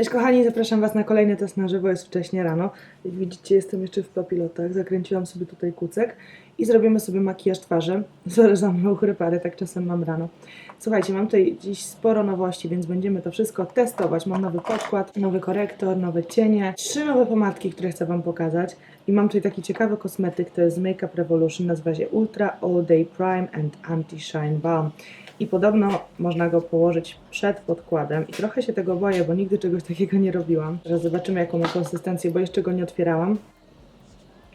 Cześć kochani, zapraszam Was na kolejny test na żywo, jest wcześnie rano. Jak widzicie jestem jeszcze w papilotach, zakręciłam sobie tutaj kucek i zrobimy sobie makijaż twarzy. Sorry za moją tak czasem mam rano. Słuchajcie, mam tutaj dziś sporo nowości, więc będziemy to wszystko testować. Mam nowy podkład, nowy korektor, nowe cienie, trzy nowe pomadki, które chcę Wam pokazać. I mam tutaj taki ciekawy kosmetyk, to jest Makeup Revolution, nazywa się Ultra All Day Prime and Anti-Shine Balm. I podobno można go położyć przed podkładem. I trochę się tego boję, bo nigdy czegoś takiego nie robiłam. Teraz zobaczymy, jaką ma konsystencję, bo jeszcze go nie otwierałam.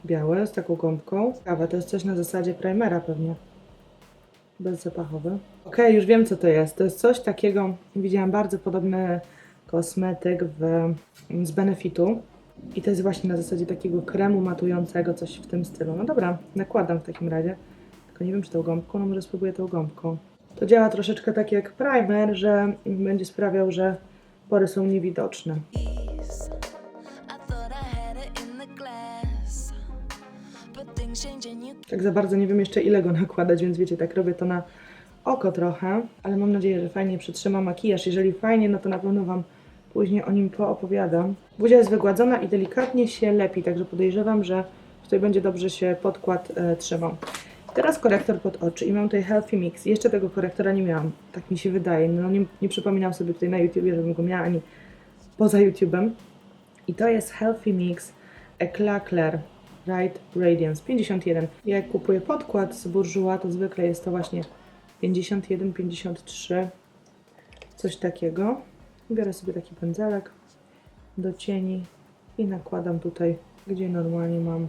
Białe z taką gąbką. Kawa to jest coś na zasadzie primera pewnie. Bezzapachowy. Okej, już wiem co to jest. To jest coś takiego, widziałam bardzo podobny kosmetyk w, z Benefitu. I to jest właśnie na zasadzie takiego kremu matującego, coś w tym stylu. No dobra, nakładam w takim razie. Tylko nie wiem, czy tą gąbką, no może spróbuję tą gąbką. To działa troszeczkę tak jak primer, że będzie sprawiał, że pory są niewidoczne. Tak za bardzo nie wiem jeszcze ile go nakładać, więc wiecie, tak robię to na oko trochę, ale mam nadzieję, że fajnie przytrzyma makijaż. Jeżeli fajnie, no to na pewno Wam później o nim poopowiadam. Buzia jest wygładzona i delikatnie się lepi, także podejrzewam, że tutaj będzie dobrze się podkład e, trzymał. Teraz korektor pod oczy i mam tutaj Healthy Mix. Jeszcze tego korektora nie miałam, tak mi się wydaje. No nie, nie przypominam sobie tutaj na YouTubie, żebym go miała ani poza YouTubem. I to jest Healthy Mix Eclat Clair Bright Radiance 51. Ja jak kupuję podkład z Bourjois, to zwykle jest to właśnie 51, 53, coś takiego. Biorę sobie taki pędzelek do cieni i nakładam tutaj, gdzie normalnie mam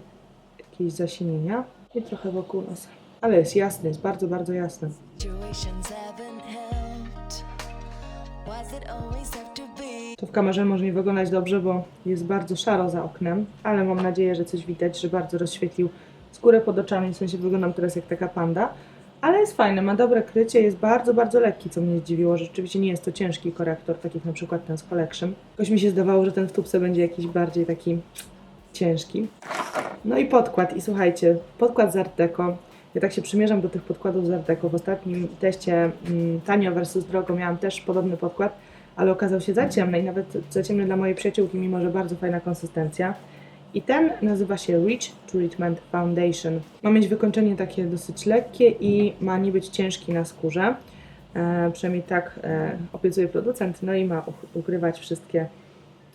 jakieś zasinienia i trochę wokół nosa. Ale jest jasny, jest bardzo, bardzo jasny. To w kamerze może nie wyglądać dobrze, bo jest bardzo szaro za oknem, ale mam nadzieję, że coś widać, że bardzo rozświetlił skórę pod oczami, w sensie wyglądam teraz jak taka panda. Ale jest fajny, ma dobre krycie, jest bardzo, bardzo lekki, co mnie zdziwiło, że rzeczywiście nie jest to ciężki korektor, tak jak na przykład ten z Collection. Jakoś mi się zdawało, że ten w tubce będzie jakiś bardziej taki ciężki. No i podkład, i słuchajcie, podkład z Art Deco. Ja tak się przymierzam do tych podkładów z Art Deco. W ostatnim teście mm, tanio versus drogo miałam też podobny podkład, ale okazał się za ciemny i nawet za ciemny dla mojej przyjaciółki, mimo że bardzo fajna konsystencja. I ten nazywa się Rich Treatment Foundation. Ma mieć wykończenie takie dosyć lekkie i ma nie być ciężki na skórze. E, przynajmniej tak e, obiecuje producent. No i ma ukrywać wszystkie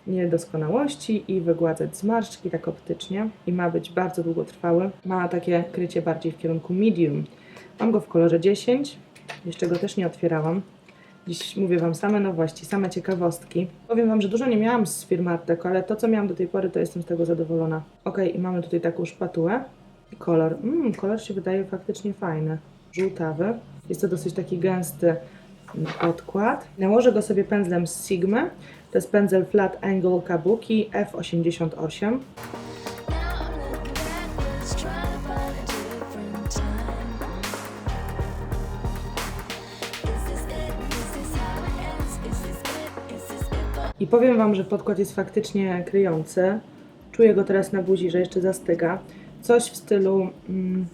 niedoskonałości i wygładzać zmarszczki tak optycznie. I ma być bardzo długotrwały. Ma takie krycie bardziej w kierunku medium. Mam go w kolorze 10. Jeszcze go też nie otwierałam. Dziś mówię Wam same nowości, same ciekawostki. Powiem Wam, że dużo nie miałam z firmy Arteko, ale to, co miałam do tej pory, to jestem z tego zadowolona. Ok, i mamy tutaj taką szpatułę. I kolor. Mm, kolor się wydaje faktycznie fajny. Żółtawy. Jest to dosyć taki gęsty podkład. Nałożę go sobie pędzlem z Sigmy. To jest pędzel Flat Angle Kabuki F88. Now I'm looking backwards, trying to find a different time. Is this it? Is this how it ends? Is this it? Is this it? But I powiem Wam, że podkład jest faktycznie kryjący. Czuję go teraz na buzi, że jeszcze zastyga. Coś w stylu mm,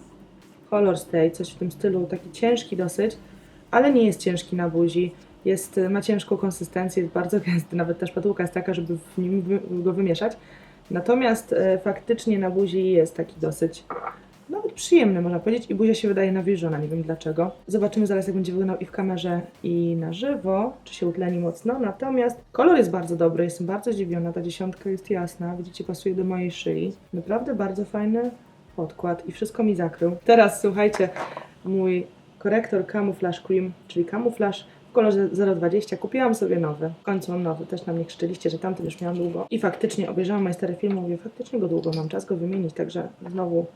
Color Stay, coś w tym stylu, taki ciężki dosyć, ale nie jest ciężki na buzi. Jest, ma ciężką konsystencję, jest bardzo gęsty, nawet ta szpatułka jest taka, żeby w nim go wymieszać. Natomiast e, faktycznie na buzi jest taki dosyć nawet przyjemny, można powiedzieć, i buzia się wydaje nawilżona, nie wiem dlaczego. Zobaczymy zaraz, jak będzie wyglądał i w kamerze, i na żywo, czy się utleni mocno. Natomiast kolor jest bardzo dobry, jestem bardzo zdziwiona, ta dziesiątka jest jasna, widzicie, pasuje do mojej szyi. Naprawdę bardzo fajny podkład i wszystko mi zakrył. Teraz słuchajcie, mój korektor Camouflage Cream, czyli Camouflage w kolorze 020. Kupiłam sobie nowy. W końcu mam nowy. Też na mnie krzyczeliście, że tamten już miałam długo. I faktycznie obejrzałam moje stare filmy, mówię, faktycznie go długo mam, czas go wymienić, także znowu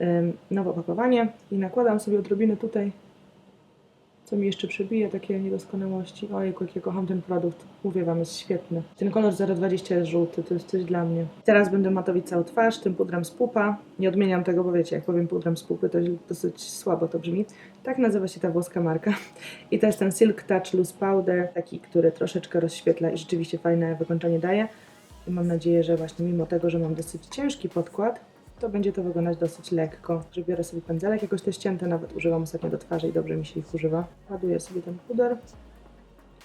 ym, nowe opakowanie i nakładam sobie odrobinę tutaj, co mi jeszcze przebije takie niedoskonałości. Ojejku, jak ja kocham ten produkt. Mówię Wam, jest świetny. Ten kolor 020 jest żółty, to jest coś dla mnie. Teraz będę matowić całą twarz tym pudrem z pupa. Nie odmieniam tego, bo wiecie, jak powiem pudrem z pupy, to dosyć słabo to brzmi. Tak nazywa się ta włoska marka. I to jest ten Silk Touch Loose Powder, taki, który troszeczkę rozświetla i rzeczywiście fajne wykończenie daje. I mam nadzieję, że właśnie mimo tego, że mam dosyć ciężki podkład, to będzie to wyglądać dosyć lekko. Że biorę sobie pędzelek, jakoś te ścięte nawet używam ostatnio do twarzy i dobrze mi się ich używa. Ładuję sobie ten puder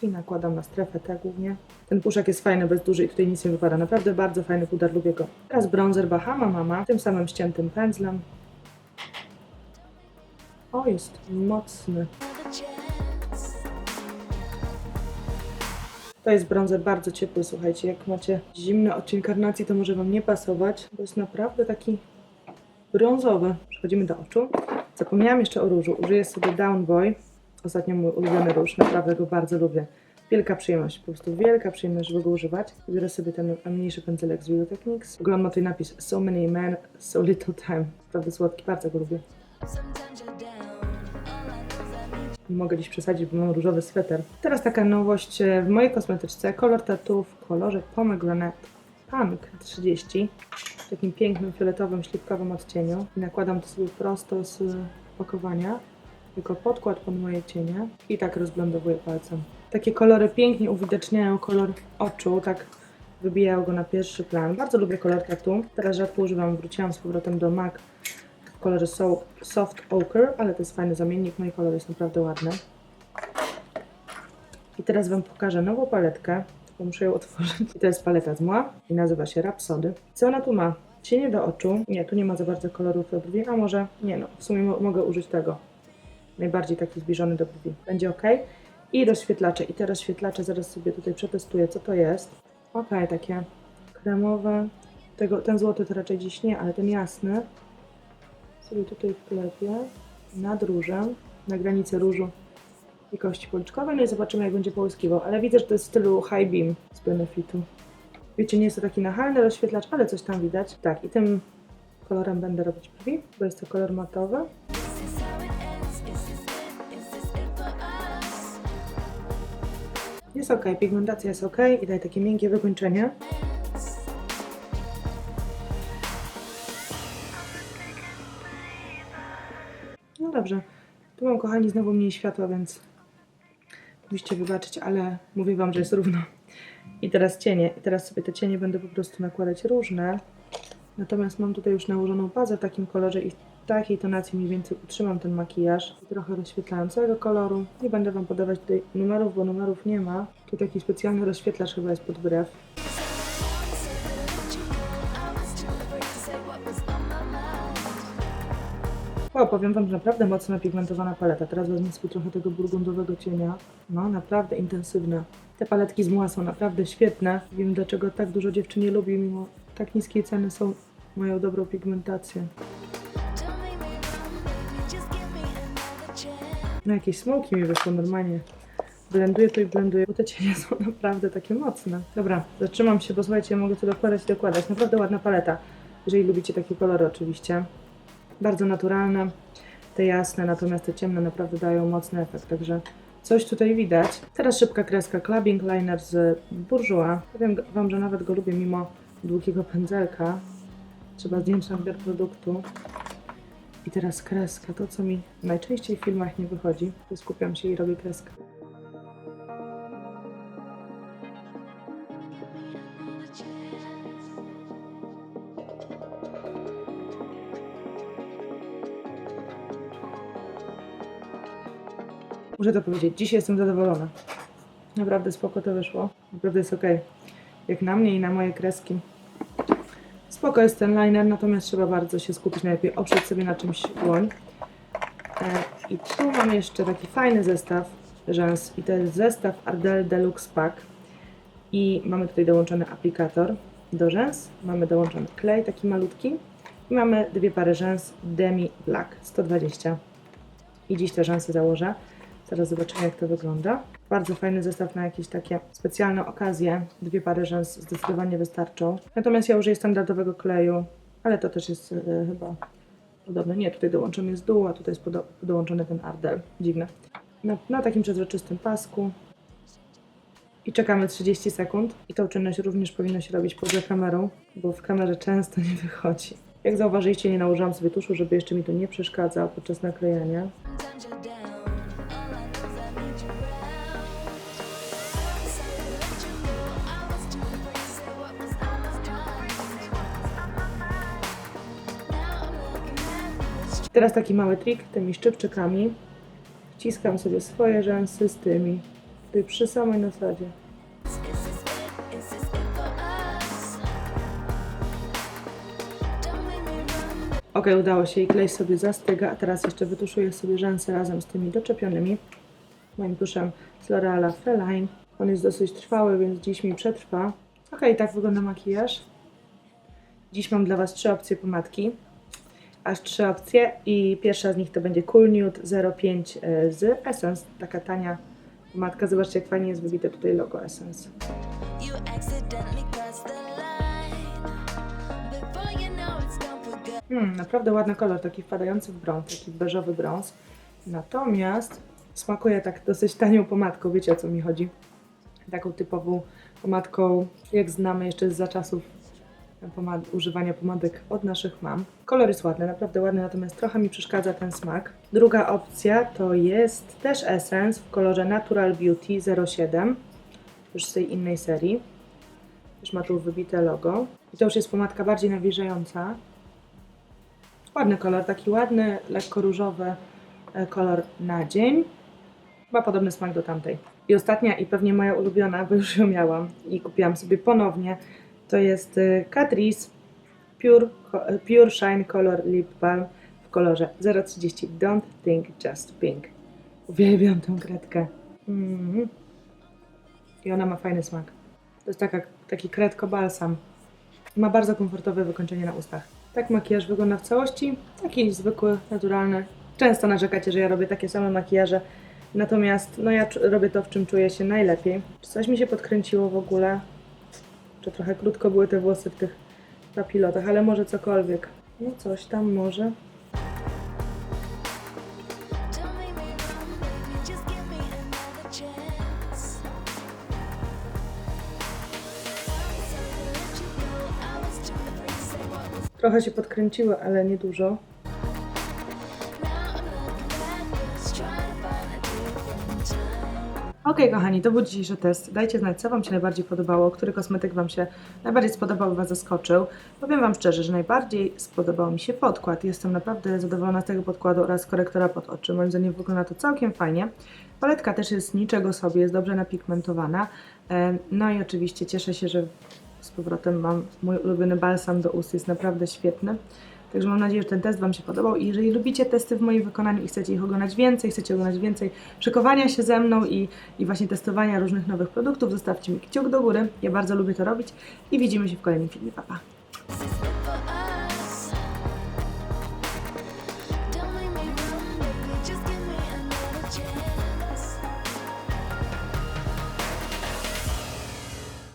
i nakładam na strefę T głównie. Ten puszek jest fajny, bez duży i tutaj nic nie wypada. Naprawdę bardzo fajny puder, lubię go. Teraz bronzer Bahama Mama, tym samym ściętym pędzlem. O, jest mocny. To jest bronzer bardzo ciepły, słuchajcie. Jak macie zimny odcień karnacji, to może Wam nie pasować, bo jest naprawdę taki brązowy. Przechodzimy do oczu. Zapomniałam jeszcze o różu. Użyję sobie Down Boy. Ostatnio mój ulubiony róż. Naprawdę go bardzo lubię. Wielka przyjemność, po prostu wielka przyjemność, żeby go używać. Biorę sobie ten mniejszy pędzelek z Video Techniques. W ogóle on ma tutaj napis So many men, so little time. Naprawdę słodki, bardzo go lubię. Mogę dziś przesadzić, bo mam różowy sweter. Teraz taka nowość e, w mojej kosmetyczce. Kolor tattoo w kolorze Pomegranate Punk 30. W takim pięknym, fioletowym, śliwkowym odcieniu. I nakładam to sobie prosto z opakowania. Jako podkład pod moje cienie. I tak rozblendowuję palcem. Takie kolory pięknie uwidaczniają kolor oczu, tak wybijają go na pierwszy plan. Bardzo lubię kolor tattoo. Teraz rzadko używam, wróciłam z powrotem do MAC kolorze so, Soft Ochre, ale to jest fajny zamiennik, mój kolor jest naprawdę ładny. I teraz Wam pokażę nową paletkę, tylko muszę ją otworzyć. I to jest paleta z Mła i nazywa się Rhapsody. Co ona tu ma? Cienie do oczu. Nie, tu nie ma za bardzo kolorów do brwi, a może nie no, w sumie mo- mogę użyć tego. Najbardziej taki zbliżony do brwi. Będzie ok. I rozświetlacze. I te rozświetlacze zaraz sobie tutaj przetestuję, co to jest. Ok, takie kremowe. Tego, ten złoty to raczej dziś nie, ale ten jasny sobie tutaj wklepię nad różem, na granicy różu i kości policzkowej, no i zobaczymy jak będzie połyskiwał, ale widzę, że to jest w stylu High Beam z Benefitu. Wiecie, nie jest to taki nachalny rozświetlacz, ale coś tam widać. Tak, i tym kolorem będę robić brwi, bo jest to kolor matowy. Jest ok, pigmentacja jest ok i daje takie miękkie wykończenie. Mam, kochani, znowu mniej światła, więc musicie wybaczyć, ale mówię Wam, że jest równo. I teraz cienie. I teraz sobie te cienie będę po prostu nakładać różne. Natomiast mam tutaj już nałożoną bazę w takim kolorze i w takiej tonacji mniej więcej utrzymam ten makijaż. Trochę rozświetlającego koloru. Nie będę Wam podawać tutaj numerów, bo numerów nie ma. Tu taki specjalny rozświetlacz chyba jest pod brew. O, powiem Wam, że naprawdę mocno pigmentowana paleta. Teraz wezmę sobie trochę tego burgundowego cienia. No, naprawdę intensywne. Te paletki z Mua są naprawdę świetne. Wiem, dlaczego tak dużo dziewczyn je lubi, mimo tak niskiej ceny są, mają dobrą pigmentację. No, jakieś smoki mi wyszło normalnie. Blenduję to i blenduję, bo te cienie są naprawdę takie mocne. Dobra, zatrzymam się, bo słuchajcie, mogę to dokładać i dokładać. Naprawdę ładna paleta, jeżeli lubicie takie kolory oczywiście. Bardzo naturalne, te jasne, natomiast te ciemne naprawdę dają mocny efekt, także coś tutaj widać. Teraz szybka kreska, clubbing liner z Bourjois. Powiem Wam, że nawet go lubię mimo długiego pędzelka. Trzeba zdjąć nadmiar produktu. I teraz kreska, to co mi najczęściej w filmach nie wychodzi, to skupiam się i robię kreskę. Muszę to powiedzieć, dzisiaj jestem zadowolona. Naprawdę spoko to wyszło. Naprawdę jest ok. Jak na mnie i na moje kreski. Spoko jest ten liner, natomiast trzeba bardzo się skupić, najlepiej oprzeć sobie na czymś dłoń. E, I tu mam jeszcze taki fajny zestaw rzęs i to jest zestaw Ardell Deluxe Pack. I mamy tutaj dołączony aplikator do rzęs, mamy dołączony klej taki malutki i mamy dwie pary rzęs Demi Black 120. I dziś te rzęsy założę. Zaraz zobaczymy jak to wygląda. Bardzo fajny zestaw na jakieś takie specjalne okazje. Dwie pary rzęs zdecydowanie wystarczą. Natomiast ja użyję standardowego kleju, ale to też jest e, chyba podobne. Nie, tutaj dołączony jest dół, a tutaj jest dołączony ten Ardell. Dziwne. Na, na takim przezroczystym pasku. I czekamy 30 sekund. I tą czynność również powinno się robić poza kamerą, bo w kamerze często nie wychodzi. Jak zauważyliście, nie nałożyłam sobie tuszu, żeby jeszcze mi to nie przeszkadzał podczas naklejania. Teraz taki mały trik tymi szczypczykami. Wciskam sobie swoje rzęsy z tymi Tutaj przy samej nasadzie. Ok, udało się i klej sobie zastyga, a teraz jeszcze wytuszuję sobie rzęsy razem z tymi doczepionymi moim tuszem z L'Oreala Feline. On jest dosyć trwały, więc dziś mi przetrwa. Ok, tak wygląda makijaż. Dziś mam dla Was trzy opcje pomadki. Aż trzy opcje i pierwsza z nich to będzie Cool Nude 05 e, z Essence. Taka tania pomadka. Zobaczcie jak fajnie jest wybite tutaj logo Essence. Hmm, naprawdę ładny kolor, taki wpadający w brąz, taki beżowy brąz. Natomiast smakuje tak dosyć tanią pomadką, wiecie o co mi chodzi. Taką typową pomadką, jak znamy jeszcze za czasów pomad używania pomadek od naszych mam. Kolor jest ładny, naprawdę ładny, natomiast trochę mi przeszkadza ten smak. Druga opcja to jest też Essence w kolorze Natural Beauty 07, już z tej innej serii. Już ma tu wybite logo. I to już jest pomadka bardziej nawilżająca. Ładny kolor, taki ładny, lekko różowy e, kolor na dzień. Ma podobny smak do tamtej. I ostatnia i pewnie moja ulubiona, bo już ją miałam i kupiłam sobie ponownie, to jest e, Catrice Pure, e, Pure Shine Color Lip Balm w kolorze 030 Don't Think Just Pink. Uwielbiam tę kredkę. Mhm. I ona ma fajny smak. To jest taka, taki kredko balsam. Ma bardzo komfortowe wykończenie na ustach. Tak makijaż wygląda w całości. Taki zwykły, naturalny. Często narzekacie, że ja robię takie same makijaże. Natomiast no ja robię to, w czym czuję się najlepiej. Czy coś mi się podkręciło w ogóle? Czy trochę krótko były te włosy w tych papilotach, ale może cokolwiek. No coś tam może. Don't make me run, baby. Okej, kochani, to był dzisiejszy test. Dajcie znać, co Wam się najbardziej podobało, który kosmetyk Wam się najbardziej spodobał, Was zaskoczył. Powiem Wam szczerze, że najbardziej spodobał mi się podkład. Jestem naprawdę zadowolona z tego podkładu oraz korektora pod oczy. Moim zdaniem wygląda to całkiem fajnie. Paletka też jest niczego sobie, jest dobrze napigmentowana. E, No i oczywiście cieszę się, że z powrotem mam mój ulubiony balsam do ust, jest naprawdę świetny. Także mam nadzieję, że ten test Wam się podobał i jeżeli lubicie testy w moim wykonaniu i chcecie ich oglądać więcej, chcecie oglądać więcej szykowania się ze mną i, i właśnie testowania różnych nowych produktów, zostawcie mi kciuk do góry. Ja bardzo lubię to robić i widzimy się w kolejnym filmie. Pa, pa.